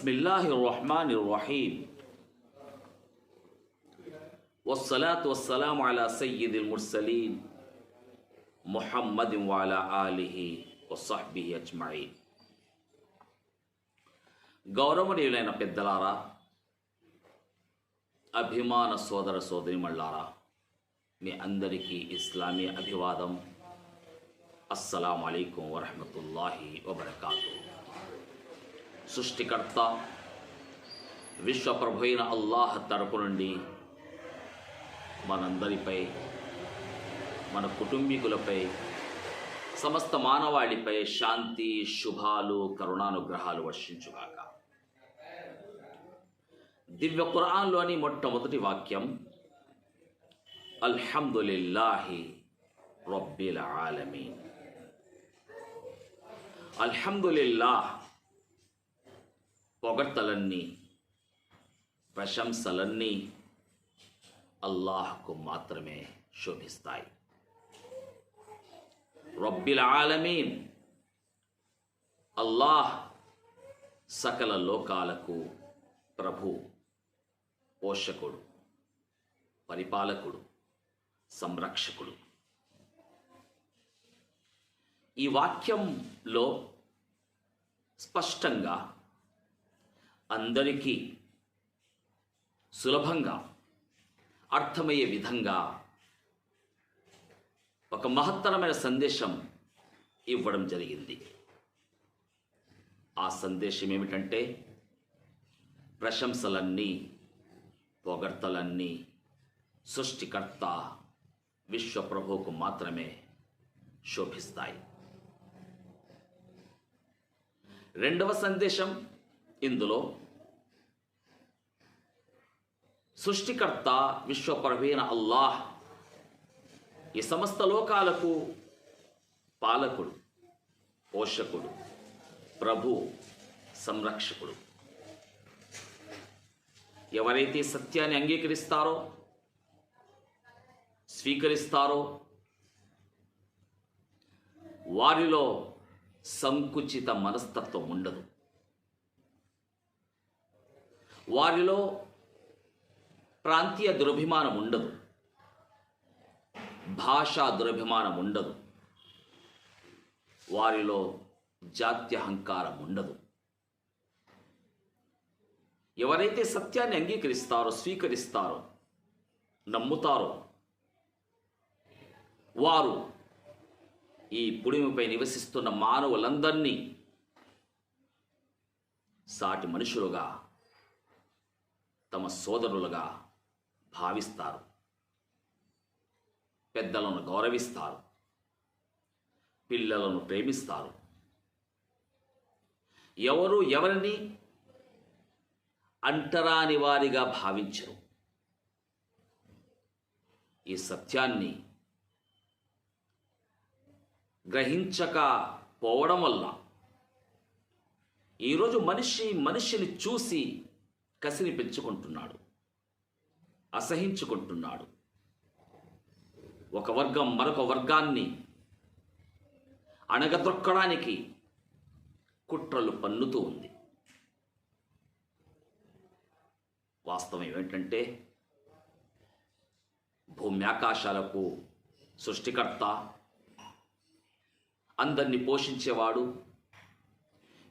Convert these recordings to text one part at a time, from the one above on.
الله الرحمن الرحيم والصلاة والسلام على سيد المرسلين محمد وعلى آله وصحبه أجمعين గౌరవనీయులైన పెద్దలారా అభిమాన సోదర సోదరిమళ్ళారా మీ అందరికీ ఇస్లామీ అభివాదం అస్సలం అయికం వరహమతుల్లాహి వబర్కాతు సృష్టికర్త విశ్వప్రభు అయిన అల్లాహ్ తరపు నుండి మనందరిపై మన కుటుంబీకులపై సమస్త మానవాళిపై శాంతి శుభాలు కరుణానుగ్రహాలు వర్షించుగాక. దివ్య ఖురాన్లోని మొట్టమొదటి వాక్యం అల్హమ్దులిల్లాహి రబ్బిల్ ఆలమీన్. అల్హమ్దులిల్లాహ్ పొగడ్తలన్నీ ప్రశంసలన్నీ అల్లాహ్కు మాత్రమే శోభిస్తాయి. రబ్బిల్ ఆలమీన్. అల్లాహ్ సకల లోకాలకు ప్రభు పోషకుడు పరిపాలకుడు సంరక్షకుడు. ఈ వాక్యంలో స్పష్టంగా అందరికీ సులభంగా అర్థమయ్యే విధంగా ఒక మహత్తరమైన సందేశం ఇవ్వడం జరిగింది. ఆ సందేశం ఏమిటంటే ప్రశంసలన్నీ పొగడ్తలన్నీ సృష్టికర్త విశ్వప్రభువుకు మాత్రమే శోభిస్తాయి. రెండవ సందేశం ఇందులో సృష్టికర్త విశ్వప్రభైన అల్లాహ్ ఈ సమస్త లోకాలకు పాలకుడు పోషకుడు ప్రభు సంరక్షకుడు. ఎవరైతే సత్యాన్ని అంగీకరిస్తారో స్వీకరిస్తారో వారిలో సంకుచిత మనస్తత్వం ఉండదు. వారిలో ప్రాంతీయ దురభిమానం ఉండదు. భాషా దురభిమానం ఉండదు. వారిలో జాత్యహంకారం ఉండదు. ఎవరైతే సత్యాన్ని అంగీకరిస్తారో స్వీకరిస్తారో నమ్ముతారో వారు ఈ పుడిమిపై నివసిస్తున్న మానవులందరినీ సాటి మనుషులుగా తమ సోదరులుగా భావిస్తారు. పెద్దలను గౌరవిస్తారు. పిల్లలను ప్రేమిస్తారు. ఎవరు ఎవరిని అంటరాని వారిగా భావించరు. ఈ సత్యాన్ని గ్రహించకపోవడం వల్ల ఈరోజు మనిషి మనిషిని చూసి కసిని పెంచుకుంటున్నాడు. అసహించుకుంటున్నాడు. ఒక వర్గం మరొక వర్గాన్ని అణగదొక్కడానికి కుట్రలు పన్నుతూ ఉంది. వాస్తవం ఏమిటంటే భూమి ఆకాశాలకు సృష్టికర్త అందరినీ పోషించేవాడు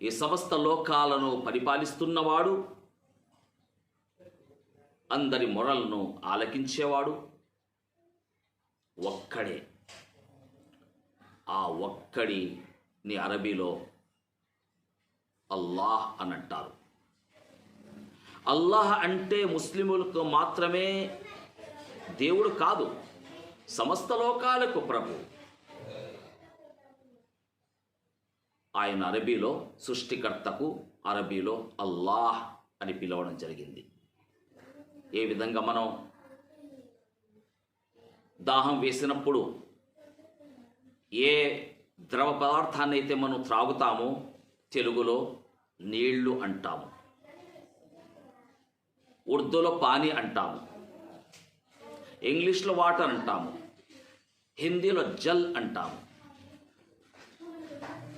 ఈ సమస్త లోకాలను పరిపాలిస్తున్నవాడు అందరి మొరలను ఆలకించేవాడు ఒక్కడే. ఆ ఒక్కడిని అరబీలో అల్లాహ్ అని అంటారు అల్లాహ్ అంటే ముస్లిములకు మాత్రమే దేవుడు కాదు సమస్త లోకాలకు ప్రభు. ఆయన అరబీలో సృష్టికర్తకు అరబీలో అల్లాహ్ అని పిలవడం జరిగింది. ఏ విధంగా మనం దాహం వేసినప్పుడు ఏ ద్రవ పదార్థాన్ని అయితే మనం త్రాగుతామో తెలుగులో నీళ్ళు అంటాము. ఉర్దూలో పానీ అంటాము. ఇంగ్లీష్లో వాటర్ అంటాము. హిందీలో జల్ అంటాము.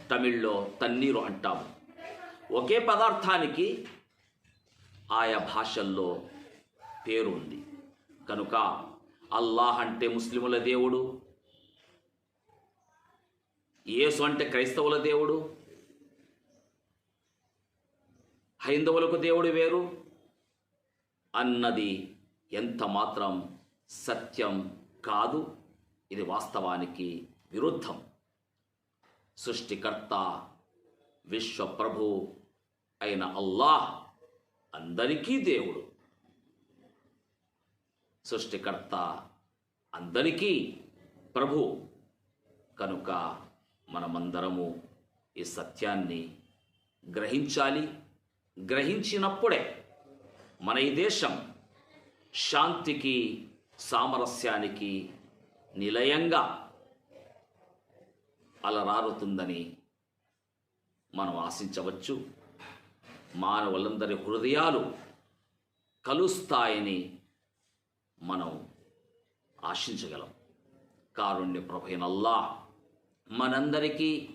తమిళ్ళో తన్నీరు అంటాము. ఒకే పదార్థానికి ఆయా భాషల్లో పేరు ఉంది కనుక అల్లాహ్ అంటే ముస్లిముల దేవుడు యేసు అంటే క్రైస్తవుల దేవుడు హైందవులకు దేవుడు వేరు అన్నది ఎంత మాత్రం సత్యం కాదు ఇది వాస్తవానికి విరుద్ధం. సృష్టికర్త విశ్వప్రభు అయిన అల్లాహ్ అందరికీ దేవుడు. సృష్టికర్త అందరికీ ప్రభు. కనుక మనమందరము ఈ సత్యాన్ని గ్రహించాలి. గ్రహించినప్పుడే మన ఈ దేశం శాంతికి సామరస్యానికి నిలయంగా అలరారుతుందని మనం ఆశించవచ్చు. మానవులందరి హృదయాలు కలుస్తాయని మనం ఆశించగలం. కారుణ్య ప్రభైనల్లా మనందరికీ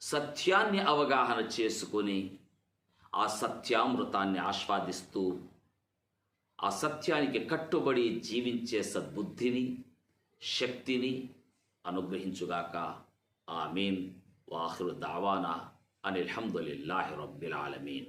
సత్యాన్ని అవగాహన చేసుకొని ఆ సత్యామృతాన్ని ఆస్వాదిస్తూ ఆ సత్యానికి కట్టుబడి జీవించే సద్బుద్ధిని శక్తిని అనుగ్రహించుగాక. ఆమీన్. వాహృ దావానా అని అనిల్హమ్దులిల్లాహి రబ్బిల్ ఆలమీన్.